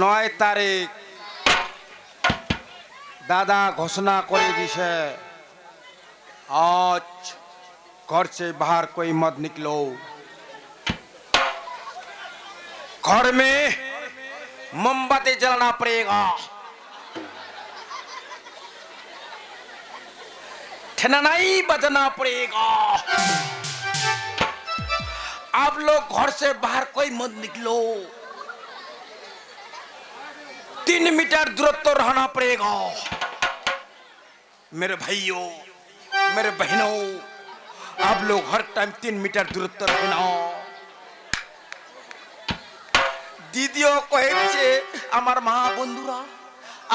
নয় তারিখ দাদা ঘোষণा করে দিছে आज घर से बाहर कोई मत निकलो घर में मोमबत्ती जलाना पड़ेगा ठना नहीं बजना पड़ेगा आप लोग घर से बाहर कोई मत निकलो तीन मीटर दूरत्व रहना पड़ेगा मेरे भाइयों मेरे बहनों आप लोग हर टाइम तीन मीटर दूरत्व रहना দিদিও কয়েছে আমার মা বন্ধুরা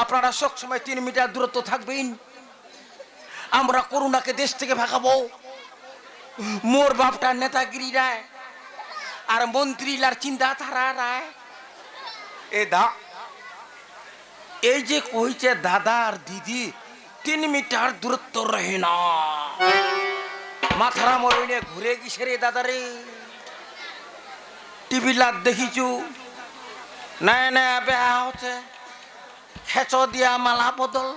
আপনারা সব সময় তিন মিটার দূরত্ব থাকবেন আমরা করুণাকে দেশ থেকে ভাগাবো মোর বাপটা নেতাগিরি রায় আর মন্ত্রীলার চিন্তাধারা রায় এ দা এই যে কইছে দাদা আর দিদি, তিন মিটার দূরত্ব রহে না। মাথারা মরইনে ঘুরে গেছে রে দাদা রে। টিভি লাত দেখিছু? নাই নাই বেয়া হচ্ছে। খেচ দিয়া মালা বদল।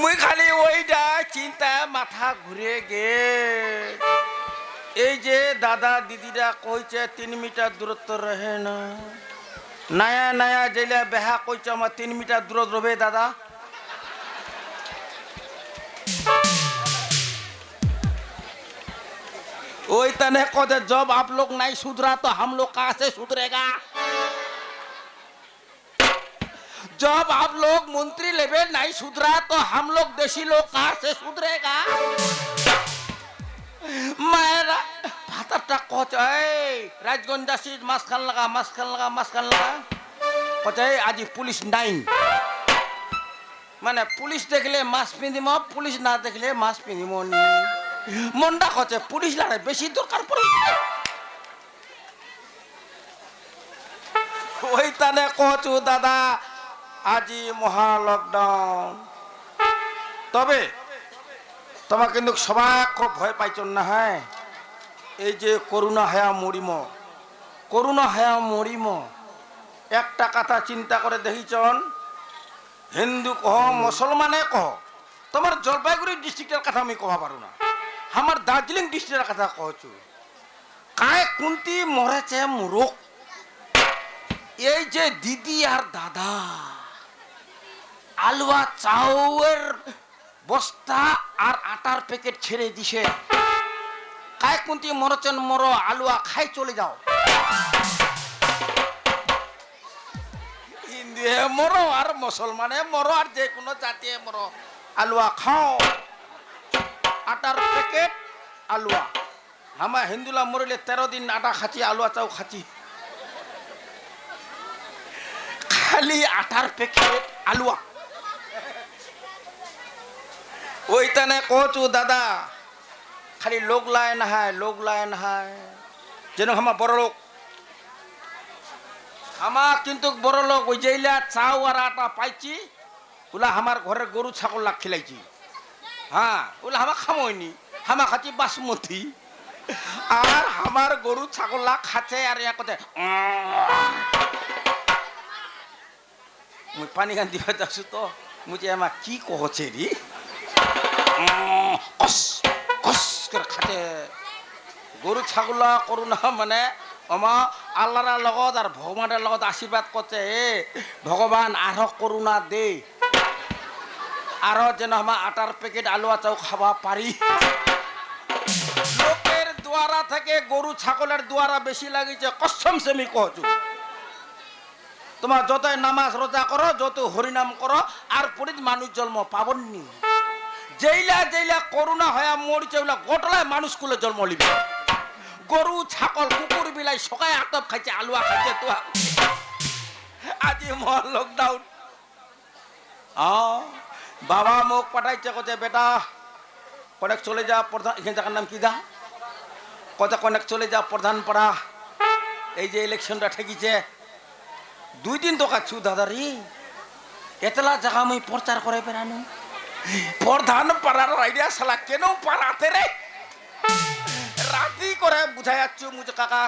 মুই খালি ওইটা চিন্তা মাথা ঘুরে গে এই যে দাদা দিদিরা কইছে তিন মিটার দূরত্ব রহে না নয়া নয়া জেলে বেহা কইছে আমার তিন মিটার দূরত্ব রবে দাদা ওই तने कहते जब आप लोग नहीं सुधरा तो हम लोग कहाँ से सुधरेगा जब आप लोग मंत्री लेवल नहीं सुधरा तो हम लोग देशी लोग कहाँ से सुधरेगा मेरा ভাতারটা কচ, এই, রাজগঞ্জ দাসি মাছ খান লাগা মাছ খান লাগা মাছ খান লাগা। কচ, এই, আজি পুলিশ নাই। মানে পুলিশ দেখলে মাছ পিঁধিম পুলিশ না দেখলে মাছ পিঁধিম মনটা কচে, পুলিশ লাড়ে, বেশি দরকার পড়ে। ওই তানে কচু দাদা, আজি মহা লকডাউন তবে তোমার কিন্তু সবাই ভয় পাইছন না হ্যাঁ? এই যে করুণা হায়া মরিম, করুণা হায়া মরিম, একটা কথা চিন্তা করে দেখিছন, হিন্দু কহ, মুসলমানে কহ, তোমার জলপাইগুড়ি ডিস্ট্রিক্টের কথা আমি কবা পারো না। আমার দার্জিলিং ডিস্ট্রিক্টের কথা কহছু। কায় কুন্তি মরেছে মুরুক এই যে দিদি আর দাদা, আলুয়া চাউয়ের বস্তা আর আটার প্যাকেট ছেড়ে দিছে। কায় কুন্তি, মরচন, মর, আলুয়া, খাই চলে যাও। হিন্দু মরো আর মুসলমানে মরো আর যে কোনো জাতিয়ে মরো। আলুয়া খাও। আটার প্যাকেট, আলুয়া। আমার হিন্দুলা মরিলে তেরো দিন আটা খাচ্ছি, আলুয়া চাও খাচ্ছি। খালি আটার প্যাকেট, আলুয়া। ওই তানে কচু দাদা। খালি লোক লায় না হয়, লোক লায় না হয়। যেন আমার বড় লোক। আমার কিন্তু বড় লোক, ওই যেইলা চাউ আর আটা পাইছি, ওলা আমার ঘরের গরু, ছাগল লাগ খেলাইছি। হ্যাঁ ওলা আমার খামইনি হামা খাচ্ছি বাসমতি। আর আমার গরু, ছাগল লাগ খাচ্ছে আর ইয়া কথা মুই পানি দিবা যাচ্ছু তো, মুই আমার কি কহছে রে গরু ছাগলা করু না মানে আমা আল্লাহর লগত আর ভগবানের লগত আশীর্বাদ করছে এ ভগবান আরও করুণা দে। আরও যেন আমার আটার প্যাকেট আলু চাও খাওয়া পারি লোকের দ্বারা থেকে গরু ছাগলের দ্বারা বেশি লাগিছে কসম সেমি কহছু তোমার যতই নামাজ রোজা করো যত হরিনাম করো আর পরিত মানুষ জন্ম পাবননি যেইলা যেইলা করুণা হয়া মরিছে ওইলা গোটলায় মানুষ কুলে জন্ম লিবে। গরু, ছাগল, কুকুর বিলাই সকায় আটপ খাইছে, আলুয়া খাইছে তো আজি মহা লকডাউন বাবা মোক পাঠাইছে কোথায় বেটা, কনেক চলে যা, প্রধান এখানে জায়গার নাম কি দা? কথা কনেক চলে যা, প্রধান পাড়া। এই যে ইলেকশনটা ঠেকিছে। দুই দিন তো কাছু দাদা রে এতলা জায়গা মুই প্রচার করে বেড়ানো প্রধান পাড়ার আইডিয়া শালা, কেন পাড়াতে রে? রাত বুঝাই যাচ্ছ মুঝে কাকা,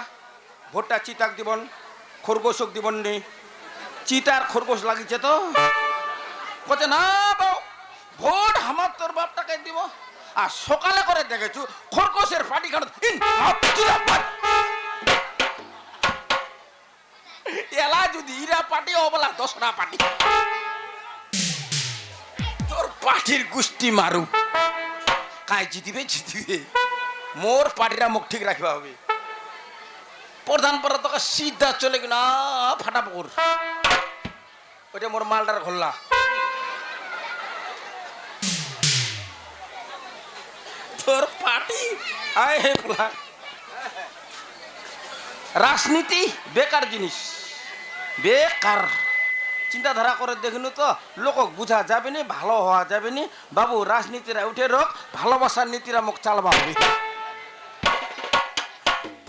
ভোটটা চিতাক দিবন খরগোশক দিবন নি। চিতার খরগোশ লাগিছে তো। বলছে না বাবু ভোট আমার তোর বাপটাকে দিব। আর সকালে করে দেখেছু, খরগোশের পাটি খানো। এলা যদি ইরা পাটি, অবলা দশরা পাটি। পাটির গুষ্টি মারু। কায় জিতিবে জিতিবে। মোর পাটিরা মুখ ঠিক রাখবা হবে। প্রধান পর তোকে সিধা চলে গেল। ফাটা পুকুর। ওইটা মোর মালটার ঘোল্লা। তোর পার্টি আয় হে পোলা। রাজনীতি বেকার জিনিস। বেকার। চিন্তাধারা করে দেখুন তো লোক বুঝা যাবে নি ভালো হওয়া যাবে নি বাবু, রাজনীতিরা উঠে রোক, ভালোবাসার নীতিরা মুখ চালবা হবে।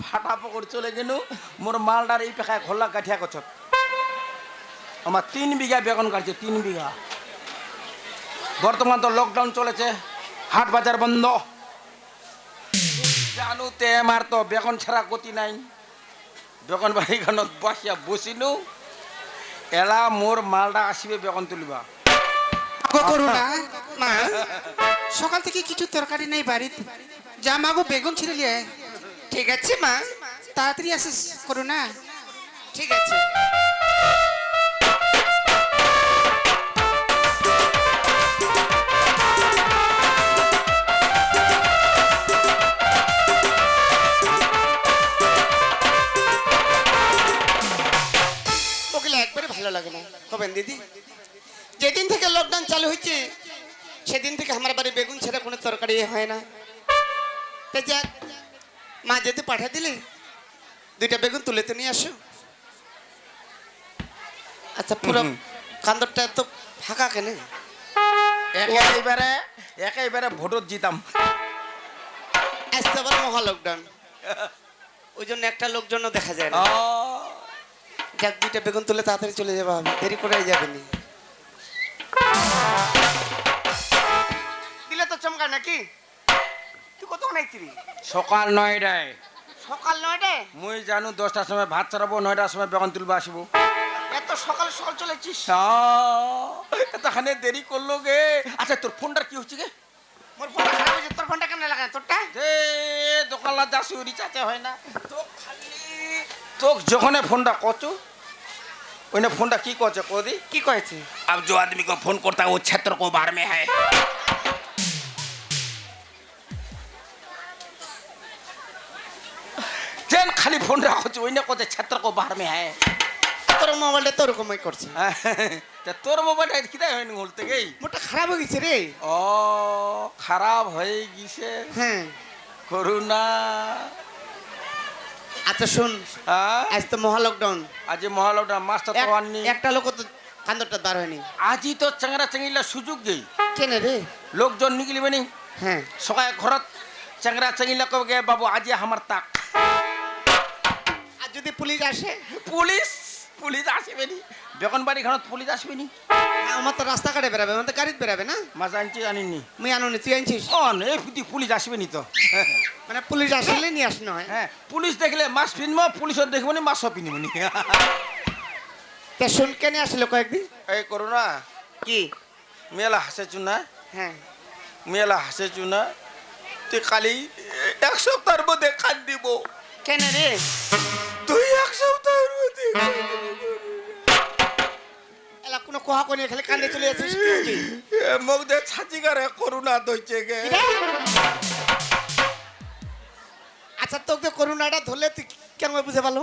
ফাটা পকড় চলে গেল মোর মালদার এই পেখায় ঘোল্লা গাঠিয়া গছ আমার তিন বিঘা বেগুন কাটছে, তিন বিঘা। বর্তমান তো লকডাউন চলেছে, হাট বাজার বন্ধ। জানু তে আমার তো বেগুন ছাড়া গতি নাই। বেগুন বাড়িখানত বসিয়া বসিনু। এলা মোর মালটা আসবে বেগন তুলিবা। করু না মা সকাল থেকে কিছু তরকারি নেই বাড়িতে। যা মাগো বেগুন ছিঁড়ে লিয়ে ঠিক আছে মা। তাড়াতাড়ি আসিস করুণা। ঠিক আছে। ভালো লাগে না। হবেন দিদি? যেদিন থেকে লকডাউন চালু হয়েছে সেদিন থেকে আমার বাড়ি বেগুন ছাড়া কোনো তরকারি হয় না। তা যাক মা যদি পাঠা দিলে দুইটা বেগুন তুলে তো নিয়ে আসো। আচ্ছা পুরো কান্দরটা তো ফাঁকা কেন? একেবারে একেবারে ভোটত জিতাম। আসতে আবার মহা লকডাউন ওই জন্য একটা লোকজন দেখা যায় না। যাক দুইটা বেগুন তুলে তাড়াতাড়ি চলে যাব হবে। দেরি করে যাবে নি। দিলে তো চমকা নাকি? তুই কত নাইতিরি সকাল নয়টায়। সকাল নয়টায়? মুই জানু দশটার সময় ভাত চালাবো নয়টার সময় বেগুন তুলবা আসব। এত সকাল সকাল চলেছিস এতখানে দেরি করল গে। আচ্ছা তোর ফোনটার কি হচ্ছে গে? মোর ফোনটা খারাপ হয়েছে তোর ফোনটা কেন লাগায় তোরটা? যে দোকানলা দাসি রিচার্জে হয় না। তো খালি তোক যখন ফোনটা কচু ওইনে ফোনটা কি করছে কোদি কি কয়েছে अब जो आदमी को फोन करता है वो क्षेत्र को बाहर में है যেন খালি ফোন রাখো ওই না কোথায় क्षेत्र को बाहर में है তোর মোবাইলটা তো ওরকমই করছে তা তোর মোবাইলটা কিদাই হয়নি বলতে গেই মোটা খারাপ হয়ে গেছে রে ও খারাপ হয়ে গেছে হ্যাঁ করুণা আচ্ছা শুন। হ্যাঁ? আজ তো মহা লকডাউন আজ মহালটা মাস্টার তো আননি একটা লোক তো কান্দরটা বার হয়নি। আজি তো চাংরা চাঙ্গিলা সুযোগ দেই। কেনে রে? লোকজন নিকলিবে নি হ্যাঁ। সকালে ঘরত চাংরা চাঙ্গিলা কবে বাবু আজি আমার তাক। আর যদি পুলিশ আসে? পুলিশ পুলিশ আসবে নি বেকন বাড়ি ঘরত পুলিশ আসবে নি। আমার তো রাস্তাঘাটে বেরাবে আমার তো গাড়িতে বেরাবে না? মাছ আনছি আনিনি মুই আনুনি তুই আনছিস? ও নে ফুটি পুলিশ আসবে নি তো। মানে পুলিশ আসলে নিয়ে আসনো হয়? হ্যাঁ পুলিশ দেখলে মাছ পিনব পুলিশত দেখব নি মাছও পিনিব নি। তা শুন কেন আসলো কয়েকদিন? এই করো না কি? মেলা হাসে চুনা। হ্যাঁ। মেলা হাসে চুনা। তুই কালি এক সপ্তাহের মধ্যে খান দিব। কেন রে? তুই এক সপ্তাহের মধ্যে এলা কোনো কোহা কোনি খালি কান্দে চলে যাচ্ছিস কি? মুখ দে ছাচি করে করুণা দইছে গে? আচ্ছা তোকে করোনাটা ধরলে তুই কেমন বুঝে পালো?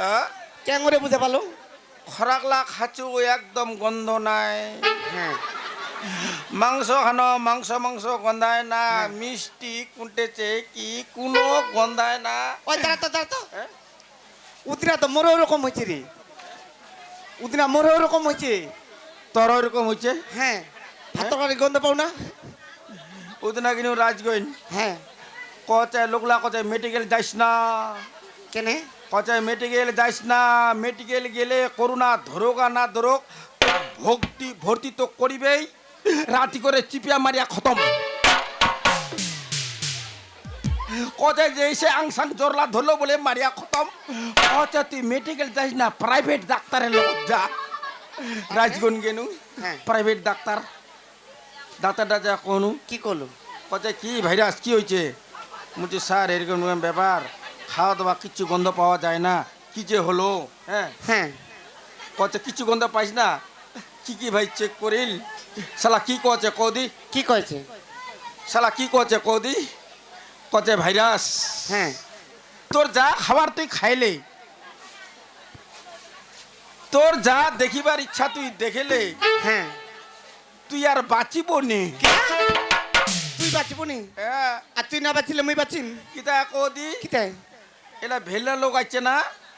হ্যাঁ কেমন বুঝে পালো? খরাকলা খাচু একদম গন্ধ নাই। হ্যাঁ। মাংস খানো মাংস মাংস গন্ধায় না মিষ্টি কুটেছে কি কোনো গন্ধায় না। ওই দাঁড়া তো দাঁড়া তো। হ্যাঁ? উদিনা তো মোর ওরকম হয়েছে রে। উদিনা মোর ওরকম হয়েছে তোর ওরকম হচ্ছে হ্যাঁ ভাত তরকারি গন্ধ পাও না ওদিনা কিন্তু রাজগইন হ্যাঁ কচায় লোকলা কচায় মেডিকেল যাইস না কেনে কচায় মেডিকেল যাইস না মেডিকেল গেলে করোনা ধরোগা না ধরোক ভক্তি ভর্তি তো করিবেই রাতি করে চিপিয়া মারিয়া খতম কতে যে এসে আংসাং জোরলা ধরলো বলে মারিয়া খতম। কতে তুই মেডিকেল যাস না প্রাইভেট ডাক্তারের লোক যা। রাজগুন গেনু হ্যাঁ। Private doctor. ডাক্তারটা যা কোনু। কি করল? কতে কি ভাইরাস কি হয়েছে বলছি স্যার এরকম ব্যাপার। খাওয়া দাওয়া কিচ্ছু গন্ধ পাওয়া যায় না। কি যে হলো হ্যাঁ? হ্যাঁ। কচ্ছে কিছু গন্ধ পাইস না। কি কি ভাই চেক করিল? শালা কি কছে কদি কি কয়েছে? শালা কি কছে কদি কছে ভাইরাস। হ্যাঁ। তোর যা খাবার তুই খাইলে তোর যা দেখিবার ইচ্ছা তুই দেখেলে হ্যাঁ। তুই আর বাঁচিব নি। তুই বাঁচিব নি? আর তুই না বাঁচিলে মুই বাঁচিম? কিতা কদি কি তাই এলা ভেলা লোক আছে না?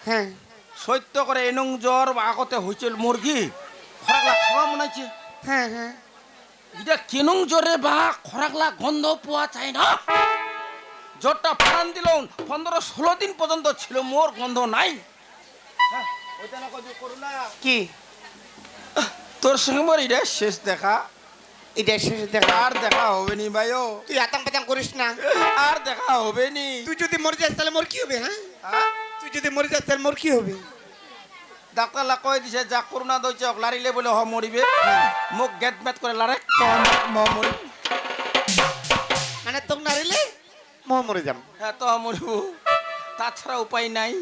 হ্যাঁ। সত্য করে এনং জ্বর আগতে হয়েছিল মুরগি খরাকলা খাওয়া মনে হচ্ছে হ্যাঁ হ্যাঁ। এটা কেনং জ্বরে বা খরাকলা গন্ধ পাওয়া যায় না? জ্বরটা ফান দিল পনেরো ষোলো দিন পর্যন্ত ছিল মোর গন্ধ নাই। কি? তোর সঙ্গে মোর এটা শেষ দেখা। এটা শেষে দেখা। আর দেখা হবে নি ভাইও। তুই আতাম পাতাম করিস না। আর দেখা হবে নি। তুই যদি মরে যাস তাহলে মোর কি হবে হ্যাঁ? হ্যাঁ? তুই যদি মরে যাস তাহলে মোর কি হবে? ডাক্তার লা কয়ে দিছে যা করোনা দইছে লারিলে বলে হ মরিবে। মোক গেট মেট করে লারে ম মরি মানে তোক নারিলে মোহ মরে যাম হ্যাঁ তো মরিব। তাছাড়া উপায় নাই।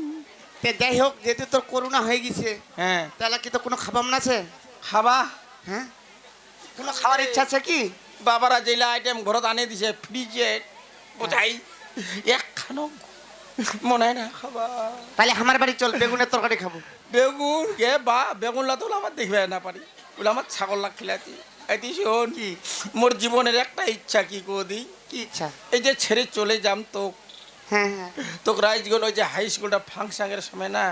তে যাই হোক যেহেতু তোর করোনা হয়ে গেছে হ্যাঁ। তাহলে কি তো কোনো খাবার না আছে? খাবা? হ্যাঁ? কোনো খাওয়ার ইচ্ছা আছে কি? বাবারা যেলা আইটেম ঘৰত আনি দিছে ফ্রিজে বোঝাই একখানো মনে হয় না খাবা। তাহলে আমার বাড়ি চল বেগুনের তরকারি খাব। বেগুন কে বা বেগুন লাতো আমার দেখবে না পারি। বলে আমার ছাগল লাগ খেলাতি এটি শোন কি মোর জীবনের একটা ইচ্ছা কি কদি কি ইচ্ছা এই যে ছেড়ে চলে যাম তো হ্যাঁ হ্যাঁ। তোকে যে হাই স্কুলটা ফাংশনের সময় না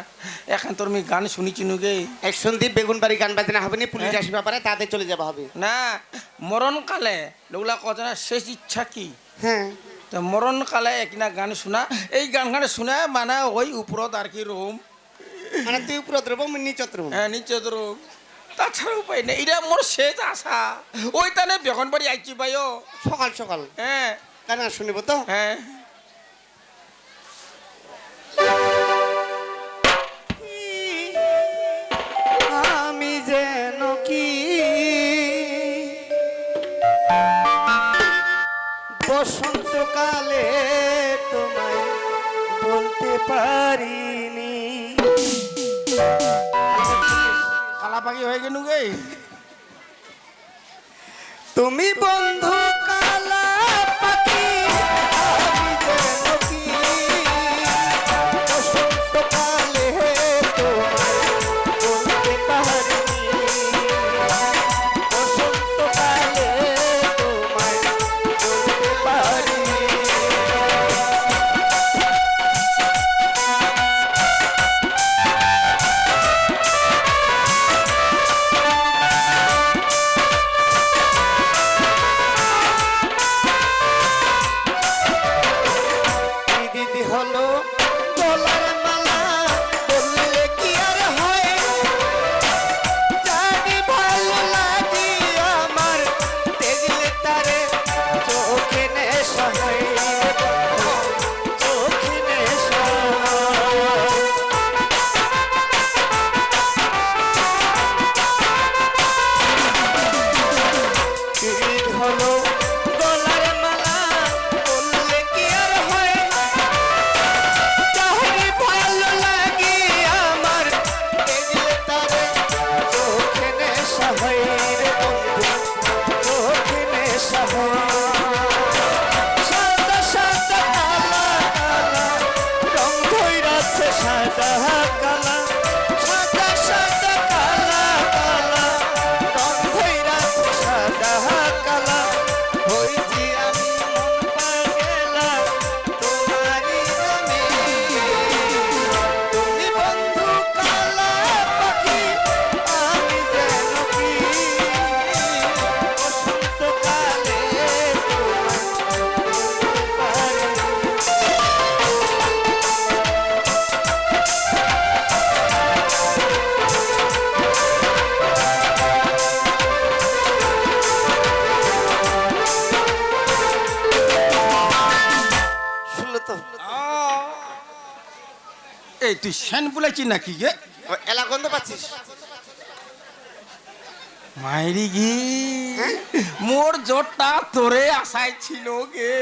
এখন তোর আমি গান শুনিছি নুগে। এক সন্দীপ বেগুন গান বাজনা হবে না পুলিশ হ্যাঁ। আসবে তাতে চলে যাওয়া হবে। না মরণকালে লোকলা কথা না শেষ ইচ্ছা কি? হ্যাঁ। তো মরণকালে কিনা গান শোনা এই গান গান শুনে মানে ওই উপরত আর কি রুম। মানে তুই উপরে দ্রব আমি নিচে দ্রব হ্যাঁ নিচে রুম। তাছাড়া উপায় নেই এটা মোর শেষ আশা। ওই তানে বেগন বাড়ি আইছি ভাইও। সকাল সকাল। হ্যাঁ। গান শুনিব তো? হ্যাঁ। আমি যেন কি বসন্তকালে তোমায় বলতে পারিনি। পাখি হয়ে গেলুগে তুমি বন্ধু তুই সেন বলেছি নাকি গে? এলা গন্ধ পাচ্ছিস? মাইরি গি মোর জোরটা তোরে আশায় ছিল গে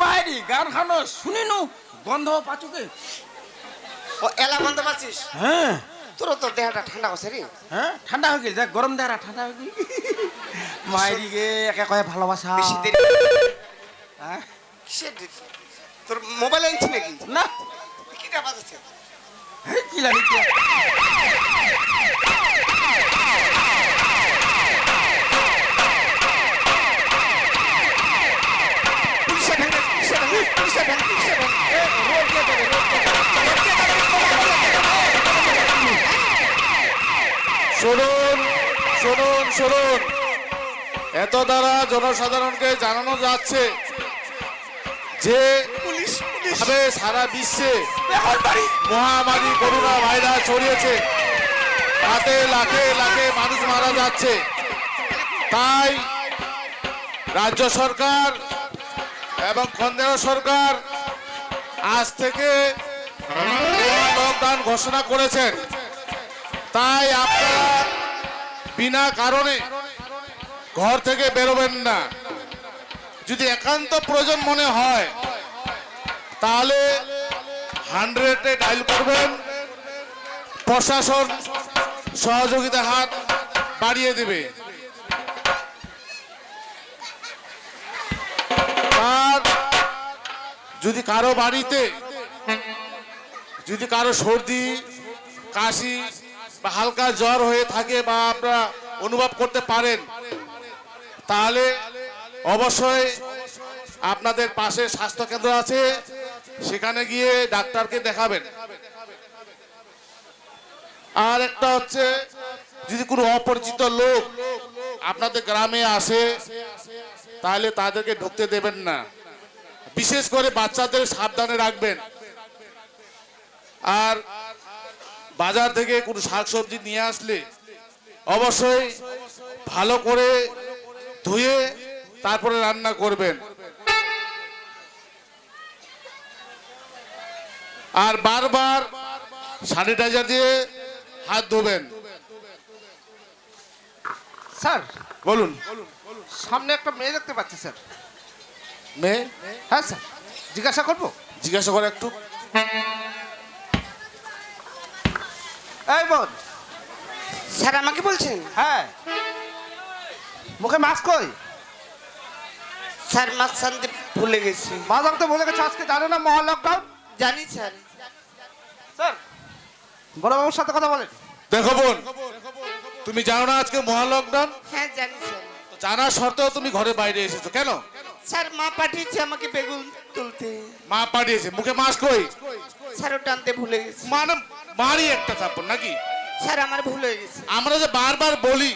মাইরি গান খানো শুনিনু গন্ধ পাচুকে ও এলা গন্ধ পাচ্ছিস? হ্যাঁ। তোর তো দেহটা ঠান্ডা করছে রে। হ্যাঁ ঠান্ডা হয়ে গেল দেখ গরম দেয় ঠান্ডা হয়ে গেল মাইরি গে একে কয়ে ভালোবাসা। বেশি দেরি। হ্যাঁ? কিসের দেরি? তোর মোবাইল আনছি নাকি? না। কি কি? শুনুন শুনুন শুনুন। এত দ্বারা জনসাধারণকে জানানো যাচ্ছে। যে পুলিশ পুলিশ। ভাবে সারা বিশ্বে মহামারী করোনা ভাইরাস ছড়িয়েছে। তাতে লাখে লাখে মানুষ মারা যাচ্ছে। তাই রাজ্য সরকার এবং কেন্দ্র সরকার আজ থেকে লকডাউন ঘোষণা করেছেন। তাই আপনারা বিনা কারণে ঘর থেকে বেরোবেন না। যদি একান্ত প্রয়োজন মনে হয়, তাহলে হান্ড্রেডে ডাইল করবেন। প্রশাসন সহযোগিতা হাত বাড়িয়ে দেবে। আর যদি কারও বাড়িতে, যদি কারও সর্দি, কাশি বা হালকা জ্বর হয়ে থাকে বা আপনারা অনুভব করতে পারেন, তাহলে অবশ্যই আপনাদের পাশে স্বাস্থ্য কেন্দ্র আছে, সেখানে গিয়ে ডাক্তারকে দেখাবেন। আর একটা হচ্ছে, যদি কোনো অপরিচিত লোক আপনাদের গ্রামে আসে, তাহলে তাদেরকে ঢুকতে দেবেন না। বিশেষ করে বাচ্চাদের সাবধানে রাখবেন। আর বাজার থেকে কোনো শাকসবজি নিয়ে আসলে অবশ্যই ভালো করে ধুয়ে তারপরে রান্না করবেন। আর বারবার স্যানিটাইজার দিয়ে হাত ধোবেন। স্যার বলুন। সামনে একটা মেয়ে দেখতে পাচ্ছি স্যার। মেয়ে? হ্যাঁ স্যার। জিজ্ঞাসা করব? জিজ্ঞাসা করে একটু। এই বোন। স্যার আমাকে বলছেন? হ্যাঁ। মুখে মাস্ক কই? স্যার মাস্ক আনতে ভুলে গেছি। মাছ আনতে বলে গেছে আজকে জানো না মহা লকডাউন জানি স্যার। স্যার বড়বাবুর সাথে কথা বলেন। দেখো বোন তুমি জানো না আজকে মহা লকডাউন হ্যাঁ জানি স্যার। জানা সত্ত্বেও তুমি ঘরে বাইরে এসেছ কেন? স্যার মা পাঠিয়েছে আমাকে বেগুন তুলতে। মা পাঠিয়েছে মুখে মাস্ক কই? স্যার ওটা আনতে ভুলে গেছি। মানে মারি একটা থাপ্পড় নাকি? স্যার আমার ভুল হয়ে গেছে। আমরা যে বারবার বলি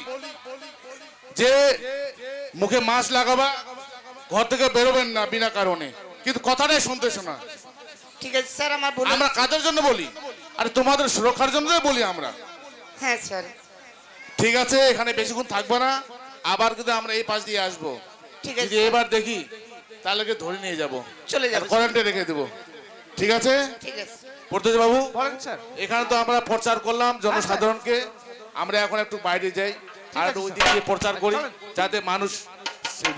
যে মুখে মাস্ক লাগাবা ঘর থেকে বেরোবেন না বিনা কারণে। কিন্তু কথাটাই শুনতেছো না। ঠিক আছে স্যার আমার ভুল আমরা কাদের জন্য বলি? আরে তোমাদের সুরক্ষার জন্যই বলি আমরা। হ্যাঁ স্যার। ঠিক আছে এখানে বেশিক্ষণ থাকব না। আবার কিন্তু আমরা এই পাশ দিয়ে আসব। ঠিক আছে এবার দেখি তাহলে ধরে নিয়ে যাব। চলে যাব কোয়ারেন্টাইন রেখে দেবো। ঠিক আছে? ঠিক আছে পড়তেজ বাবু বলেন স্যার। এখানে তো আমরা প্রচার করলাম জনসাধারণকে। আমরা এখন একটু বাইরে যাই। আর একটু ওই দিকে প্রচার করি যাতে মানুষ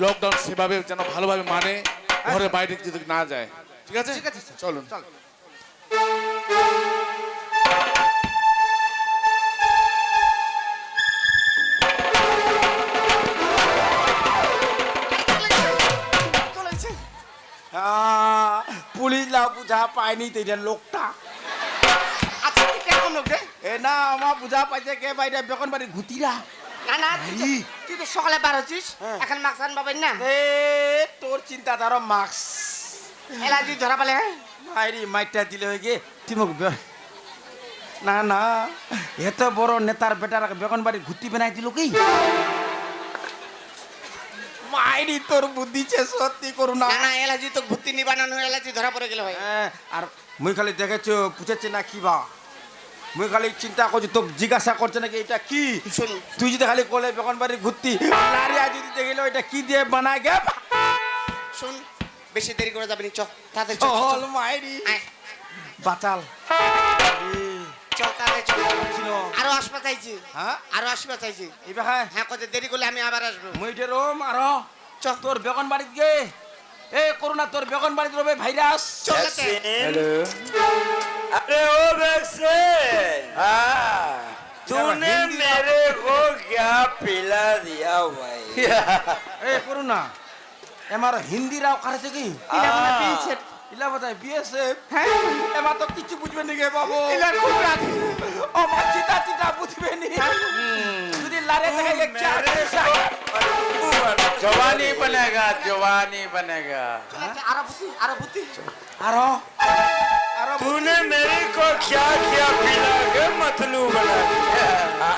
লকডাউন সেভাবে যেন ভালোভাবে মানে ঘরে বাইরে যদি না যায়। ঠিক আছে? ঠিক আছে, চলুন। চল চলেছে। পুলিশ লা বুঝা পায়নি তো এটা লোকটা। আচ্ছা কেমন লোক রে এ না আমার বুঝা পাইছে কে বাইরে বেকন বাড়ি ঘুতিরা। না না তুই তো- তুই তো সকালে বার হচ্ছিস। হ্যাঁ। এখন মাস্ক আন পাবেন না। এ তোর চিন্তা তার মাস্ক এলাজি ধরা পালে হ্যাঁ? মাইরি মাইটা দিলে হয়ে গে তিমক বে- না না। এত বড় নেতার বেটার বেগন বাড়ি ঘুতি বানাই দিল কি? মাইরি তোর বুদ্ধিছে সত্যি করু না। না না এলাজি তো ভর্তি নি বানানো এলাজি ধরা পড়ে গেল ভাই হ্যাঁ, আর মুই খালি দেখেছ পুছেছে না কি বা। মুই খালি চিন্তা করছি তোকে জিজ্ঞাসা করছে নাকি এটা কি? তুই যদি খালি কলে বেগন বাড়ি ঘুরতি লারিয়া যদি দেখিল এটা কি দিয়ে বানায় গে? শুন বেশি দেরি করে যাবি নি চ তাড়াতাড়ি চল, চল চল। মাইরি ছিল। আরও আসবা চাইছি। হ্যাঁ? আরও আসবা চাইছি। এবার হ্যাঁ। হ্যাঁ কত দেরি করলে আমি আবার আসব। মুইটে রোম আর। চ। তোর বেগন বাড়িত গে। এ করোনা তোর বেগন বাড়িত রবে ভাইরাস চল যাতে। अरे ओ वैक्सीन हाँ तूने हिंदी मेरे को क्या पिला दिया भाई এ করোনা এমার হিন্দি রাও কারেছে কি ইলা বলে পেয়েছে। ইলা বোধহয় বিএসএফ হ্যাঁ এবার তো কিছু বুঝবে নি গে বাবু ইলা খুব রাখি ও মা চিতা চিতা বুঝবে নি যদি লারে থেকে এক চা जवानी बनेगा जवानी बनेगा। आरो आरो तूने मेरे को क्या क्या? पिला के मतलू बना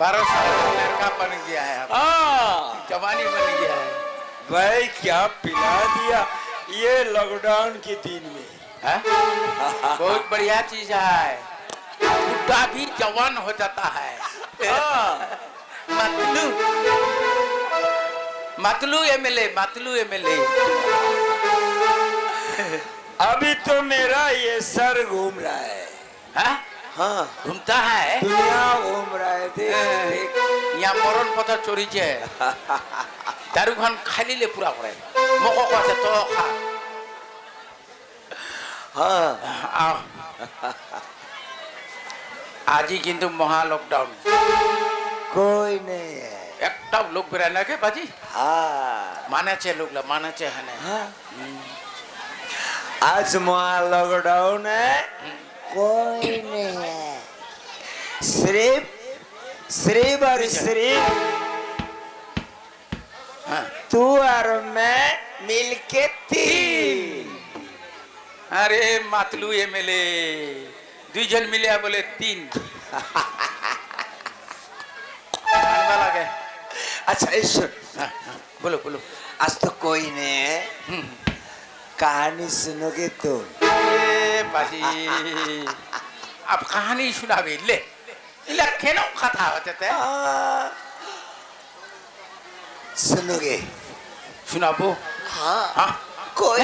बारह साल का लड़का बन गया है हाँ। जवानी बन गया है। भाई क्या पिला दिया? ये लॉकडाउन के दिन में। हाँ? बहुत बढ़िया चीज़ है। बुढ़ा भी जवान हो जाता है। हाँ। हाँ मतलू मतलू एमएलए मतलू एमएलए अभी तो मेरा ये सर घूम रहा है हाँ हाँ घूमता है दुनिया घूम रहा है देख देख यहाँ मरण पता चोरी है दारू खान खाली ले पूरा करे मको कहते तो खा हाँ আহ। আজি কিন্তু মহা লকডাউন कोई नहीं है। एक टब लोग भी रहना के बाजी? हाँ। माने चे लोग ला माने चे हने। हाँ। आज मुआ लॉकडाउन है। कोई नहीं है। सिर्फ़ सिर्फ़ और सिर्फ़ हाँ। तू और मैं मिलके तीन। अरे मातलू ये मिले दुई जन मिले बोले तीन। আচ্ছা এই হ্যাঁ, হ্যাঁ, বলো বলো। আজ তো কই নে? কাহানি শুনোগে তো। বাজি আপ কাহানি শুনাবে? লে ইলা কেন কথা হতে তে? শুনোগে। শুনাবো? হ্যাঁ কই